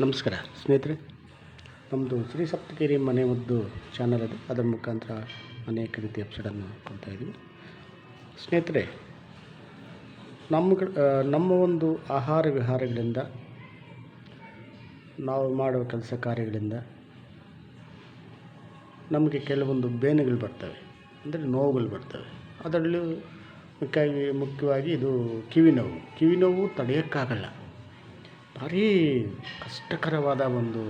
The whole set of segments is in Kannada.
ನಮಸ್ಕಾರ. ಸ್ನೇಹಿತರೆ ನಮ್ಮದು ಶ್ರೀ ಸಪ್ತಗಿರಿ ಮನೆ ಮದ್ದು ಚಾನಲ್ ಇದೆ ಅದರ ಮುಖಾಂತರ ಅನೇಕ ರೀತಿಯ ಎಪಿಸೋಡನ್ನು ಕೊಡ್ತಾ ಇದ್ದೀವಿ. ಸ್ನೇಹಿತರೆ, ನಮ್ಮ ನಮ್ಮ ಒಂದು ಆಹಾರ ವಿಹಾರಗಳಿಂದ, ನಾವು ಮಾಡುವ ಕೆಲಸ ಕಾರ್ಯಗಳಿಂದ ನಮಗೆ ಕೆಲವೊಂದು ಬೇನೆಗಳು ಬರ್ತವೆ. ಅಂದರೆ ನೋವುಗಳು ಬರ್ತವೆ. ಅದರಲ್ಲೂ ಮುಖ್ಯವಾಗಿ ಮುಖ್ಯವಾಗಿ ಇದು ಕಿವಿ ನೋವು. ಕಿವಿ ನೋವು ತಡೆಯೋಕ್ಕಾಗಲ್ಲ. ಭಾರೀ ಕಷ್ಟಕರವಾದ ಒಂದು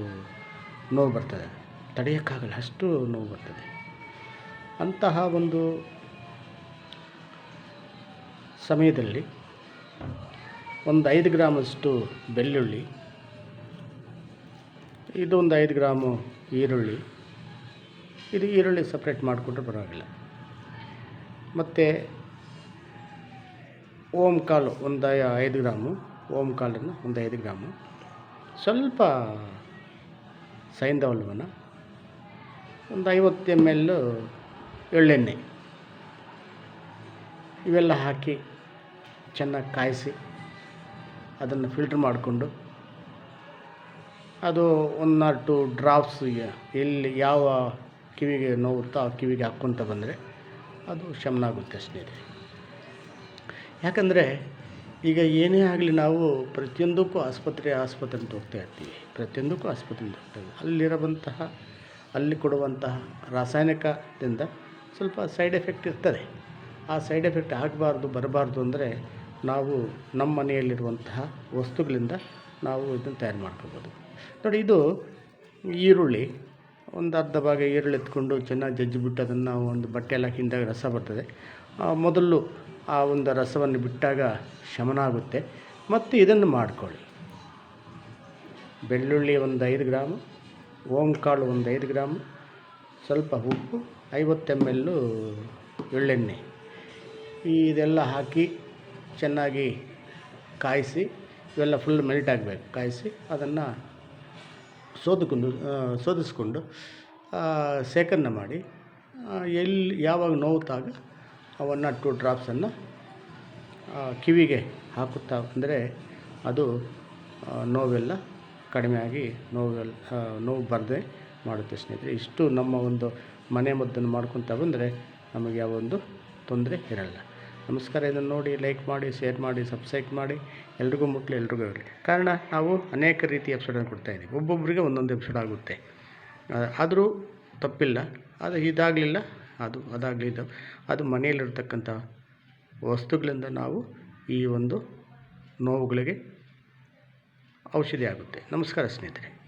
ನೋವು ಬರ್ತದೆ. ತಡೆಯೋಕ್ಕಾಗಲ್ಲ, ಅಷ್ಟು ನೋವು ಬರ್ತದೆ. ಅಂತಹ ಒಂದು ಸಮಯದಲ್ಲಿ ಒಂದು ಐದು ಗ್ರಾಮಷ್ಟು ಬೆಳ್ಳುಳ್ಳಿ ಇದು ಒಂದು ಐದು ಗ್ರಾಮು ಈರುಳ್ಳಿ, ಇದು ಈರುಳ್ಳಿ ಸಪ್ರೇಟ್ ಮಾಡಿಕೊಂಡ್ರೆ ಪರವಾಗಿಲ್ಲ. ಮತ್ತು ಓಮ್ ಕಾಳು ಒಂದು ಐದು ಗ್ರಾಮು ಓಮ್ ಕಾಳನ್ನು ಒಂದು ಐದು ಗ್ರಾಮು. ಸ್ವಲ್ಪ ಸೈಂಧವಲ್ವನ ಒಂದು ಐವತ್ತು ಎಂ ಎಲ್ ಎಳ್ಳೆಣ್ಣೆ. ಇವೆಲ್ಲ ಹಾಕಿ ಚೆನ್ನಾಗಿ ಕಾಯಿಸಿ ಅದನ್ನು ಫಿಲ್ಟ್ರ್ ಮಾಡಿಕೊಂಡು ಅದು ಒನ್ ಆರ್ ಟು ಡ್ರಾಪ್ಸ್ ಎಲ್ಲಿ ಯಾವ ಕಿವಿಗೆ ನೋವುತ್ತೋ ಆ ಕಿವಿಗೆ ಹಾಕ್ಕೊತ ಬಂದರೆ ಅದು ಶಮನ ಆಗುತ್ತೆ ಸ್ನೇಹಿತರೆ ಯಾಕಂದರೆ ಈಗ ಏನೇ ಆಗಲಿ ನಾವು ಪ್ರತಿಯೊಂದಕ್ಕೂ ಆಸ್ಪತ್ರೆ ಆಸ್ಪತ್ರೆ ಅಂತ ಹೋಗ್ತಾ ಇರ್ತೀವಿ. ಪ್ರತಿಯೊಂದಕ್ಕೂ ಆಸ್ಪತ್ರೆ ಅಂತ ಹೋಗ್ತಾ ಇದ್ದೀವಿ ಅಲ್ಲಿರುವಂತಹ ಅಲ್ಲಿ ಕೊಡುವಂತಹ ರಾಸಾಯನಿಕದಿಂದ ಸ್ವಲ್ಪ ಸೈಡ್ ಎಫೆಕ್ಟ್ ಇರ್ತದೆ. ಆ ಸೈಡ್ ಎಫೆಕ್ಟ್ ಆಗಬಾರ್ದು, ಬರಬಾರ್ದು ಅಂದರೆ ನಾವು ನಮ್ಮ ಮನೆಯಲ್ಲಿರುವಂತಹ ವಸ್ತುಗಳಿಂದ ನಾವು ಇದನ್ನು ತಯಾರು ಮಾಡ್ಕೋಬೋದು. ನೋಡಿ, ಇದು ಈರುಳ್ಳಿ. ಒಂದು ಅರ್ಧ ಭಾಗ ಈರುಳ್ಳಿ ಎತ್ಕೊಂಡು ಚೆನ್ನಾಗಿ ಜಜ್ಜಿಬಿಟ್ಟು ಅದನ್ನು ಒಂದು ಒಂದು ಎಲ್ಲ ಹಾಕಿದಾಗ ರಸ ಬರ್ತದೆ. ಮೊದಲು ಆ ಒಂದು ರಸವನ್ನು ಬಿಟ್ಟಾಗ ಶಮನ ಆಗುತ್ತೆ ಮತ್ತು ಇದನ್ನು ಮಾಡಿಕೊಳ್ಳಿ. ಬೆಳ್ಳುಳ್ಳಿ ಒಂದು ಐದು ಗ್ರಾಮು, ಓಂಕಾಳು ಒಂದು ಐದು ಗ್ರಾಮು, ಸ್ವಲ್ಪ ಉಪ್ಪು, ಐವತ್ತು ಎಂ ಎಲ್ಲು ಎಳ್ಳೆಣ್ಣೆ. ಇದೆಲ್ಲ ಹಾಕಿ ಚೆನ್ನಾಗಿ ಕಾಯಿಸಿ, ಇವೆಲ್ಲ ಫುಲ್ ಮೆಲ್ಟ್ ಆಗಬೇಕು. ಕಾಯಿಸಿ ಅದನ್ನು ಸೋದಿಕೊಂಡು ಸೋದಿಸ್ಕೊಂಡು ಶೇಖರಣೆ ಮಾಡಿ ಎಲ್ಲಿ ಯಾವಾಗ ನೋವುತ್ತಾಗ ಒನ್ ಆರ್ ಟು ಡ್ರಾಪ್ಸನ್ನು ಕಿವಿಗೆ ಹಾಕುತ್ತಾ ಅಂದರೆ ಅದು ನೋವೆಲ್ಲ ಕಡಿಮೆ ಆಗಿ ನೋವೆಲ್ಲ ನೋವು ಬರದೆ ಮಾಡುತ್ತೆ ಸ್ನೇಹಿತರೆ. ಇಷ್ಟು ನಮ್ಮ ಒಂದು ಮನೆ ಮದ್ದನ್ನು ಮಾಡ್ಕೊತಾ ಬಂದರೆ ನಮಗೆ ಯಾವ ಒಂದು ತೊಂದರೆ ಇರಲ್ಲ. ನಮಸ್ಕಾರ, ಇದನ್ನು ನೋಡಿ ಲೈಕ್ ಮಾಡಿ ಶೇರ್ ಮಾಡಿ ಸಬ್ಸ್ಕ್ರೈಬ್ ಮಾಡಿ, ಎಲ್ರಿಗೂ ಮುಟ್ಲಿ, ಎಲ್ರಿಗೂ ಇರಲಿ. ಕಾರಣ, ನಾವು ಅನೇಕ ರೀತಿಯ ಎಪಿಸೋಡನ್ನು ಕೊಡ್ತಾಯಿದ್ದೀವಿ ಒಬ್ಬೊಬ್ಬರಿಗೆ ಒಂದೊಂದು ಎಪಿಸೋಡ್ ಆಗುತ್ತೆ. ಆದರೂ ತಪ್ಪಿಲ್ಲ. ಆದರೆ ಇದಾಗಲಿಲ್ಲ. ಅದು ಅದಾಗಲಿಲ್ಲ ಅದು ಮನೆಯಲ್ಲಿರ್ತಕ್ಕಂಥ ವಸ್ತುಗಳಿಂದ ನಾವು ಈ ಒಂದು ನೋವುಗಳಿಗೆ ಔಷಧಿ ಆಗುತ್ತೆ ನಮಸ್ಕಾರ ಸ್ನೇಹಿತರೆ.